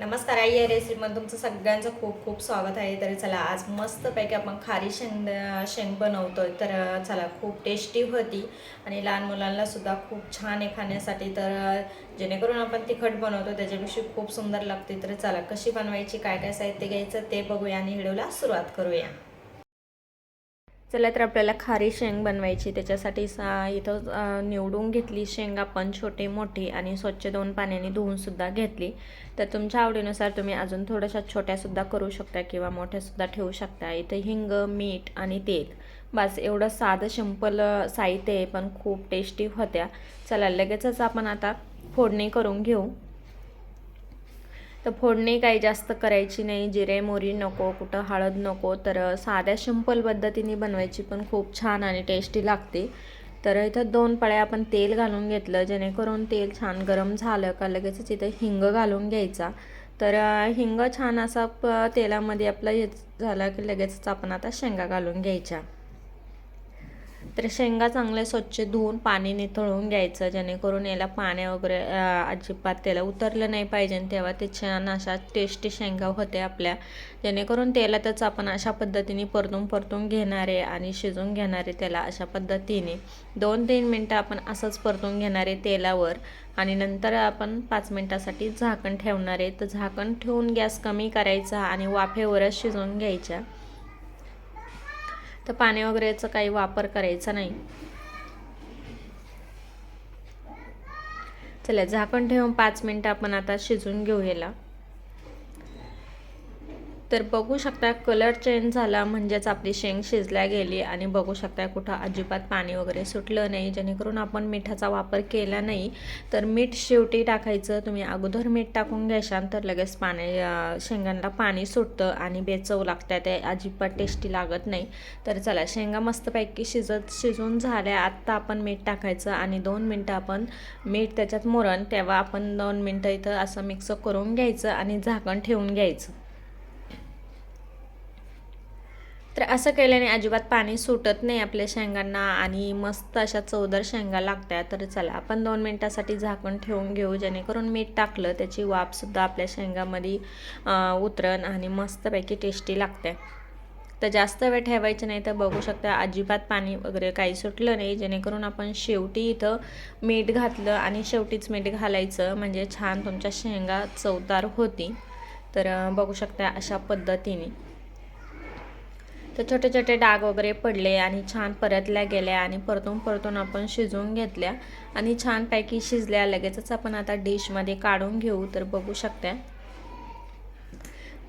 नमस्कार आई या रेसिपीमध्ये तुमचं सगळ्यांचं खूप खूप स्वागत आहे. तर चला आज मस्तपैकी आपण खारी शेंग शेंग आहे तर चला खूप टेस्टी होती. आणि लहान मुलांना सुद्धा खूप छान आहे खाण्यासाठी. तर जेणेकरून आपण तिखट बनवतो त्याच्यापेक्षा खूप सुंदर लागते. तर चला कशी बनवायची काय काय साहित्य घ्यायचं ते बघूया आणि व्हिडिओला सुरुवात करूया. चला तर आपल्याला खारी शेंग बनवायची. त्याच्यासाठी सा इथं निवडून घेतली शेंग आपण छोटी मोठी आणि स्वच्छ दोन पाण्याने धुवूनसुद्धा घेतली. तर तुमच्या आवडीनुसार तुम्ही अजून थोड्याशा छोट्यासुद्धा करू शकता किंवा मोठ्यासुद्धा ठेवू शकता. इथं हिंग मीठ आणि तेल. बस एवढं साधं सिंपल साहित्य आहे पण खूप टेस्टी होत्या. चला लगेचच आपण आता फोडणी करून घेऊ. तर फोडणी काही जास्त करायची नाही जिरे मोरी नको कुठं हळद नको तर साध्या सिंपल पद्धतीने बनवायची पण खूप छान आणि टेस्टी लागते. तर इथं दोन पळ्या आपण तेल घालून घेतलं जेणेकरून तेल छान गरम झालं का लगेचच इथं हिंग घालून घ्यायचा. तर हिंग छान असा प तेलामध्ये आपलं हे झालं की लगेचच आपण आता शेंगा घालून घ्यायच्या. तर शेंगा चांगल्या स्वच्छ धुवून पाणी निथळून घ्यायचं जेणेकरून याला पाण्या वगैरे अजिबात त्याला उतरलं नाही पाहिजे तेव्हा ते छान अशा टेस्टी शेंगा होते आपल्या. जेणेकरून तेलातच आपण अशा पद्धतीने परतून परतून घेणारे आणि शिजून घेणारे त्याला अशा पद्धतीने. दोन तीन मिनटं आपण असंच परतून घेणारे तेलावर आणि नंतर आपण पाच मिनटासाठी झाकण ठेवणार. आहे तर झाकण ठेवून गॅस कमी करायचा आणि वाफेवरच शिजवून घ्यायच्या. तर पाणी वगैरेचा काही वापर करायचा नाही. चला झाकण ठेवून पाच मिनटं आपण आता शिजून घेऊ याला तर बघू शकता कलर चेंज झाला म्हणजेच आपली शेंग शिजल्या गेली आणि बघू शकता कुठं अजिबात पाणी वगैरे सुटलं नाही. जेणेकरून आपण मिठाचा वापर केला नाही तर मीठ शेवटी टाकायचं. तुम्ही अगोदर मीठ टाकून घ्याशाल तर लगेच पाणी शेंगांना पाणी सुटतं आणि बेचव लागतं ते अजिबात टेस्टी लागत नाही. तर चला शेंगा मस्तपैकी शिजत शिजून झाल्या. आत्ता आपण मीठ टाकायचं आणि दोन मिनटं आपण मीठ त्याच्यात मुरण तेव्हा आपण दोन मिनटं इथं असं मिक्स करून घ्यायचं आणि झाकण ठेवून घ्यायचं. तर असं केल्याने अजिबात पाणी सुटत नाही आपल्या शेंगांना आणि मस्त अशा चवदार शेंगा लागत्या तर चला आपण दोन मिनटासाठी झाकण ठेवून घेऊ जेणेकरून मीठ टाकलं त्याची वाफसुद्धा आपल्या शेंगामध्ये उतरण आणि मस्तपैकी टेस्टी लागते. तर जास्त वेळ ठेवायचे नाही तर बघू शकता अजिबात पाणी वगैरे काही सुटलं नाही जेणेकरून आपण शेवटी इथं मीठ घातलं आणि शेवटीच मीठ घालायचं. म्हणजे छान तुमच्या शेंगा चवदार होती. तर बघू शकता अशा पद्धतीने. तर छोटे छोटे डाग वगैरे पडले आणि छान परतल्या गेल्या आणि परतून परतून आपण शिजवून घेतल्या. आणि छानपैकी शिजल्या लगेचच आपण आता डिशमध्ये काढून घेऊ तर बघू शकता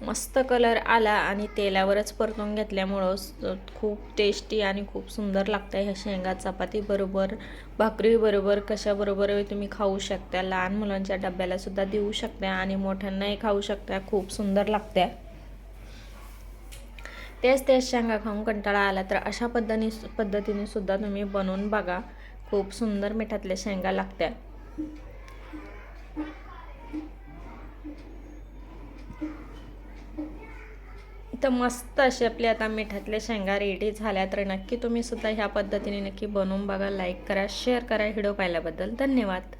मस्त कलर आला आणि तेलावरच परतून घेतल्यामुळं खूप टेस्टी आणि खूप सुंदर लागतं ह्या शेंगा चपातीबरोबर भाकरीबरोबर भाकरी बरोबर कशाबरोबर तुम्ही खाऊ शकता लहान मुलांच्या डब्याला सुद्धा देऊ शकता आणि मोठ्यांनाही खाऊ शकता खूप सुंदर लागत्या. तेच तेच शेंगा खाऊन कंटाळा आला तर अशा पद्धती पद्धतीने सुद्धा तुम्ही बनवून बघा. खूप सुंदर मिठातल्या शेंगा लागत्या. तर मस्त अशी आपली आता मिठातल्या शेंगा रेडी झाल्या तर नक्की तुम्ही सुद्धा ह्या पद्धतीने नक्की बनवून बघा लाईक करा शेअर करा व्हिडिओ पाहिल्याबद्दल धन्यवाद.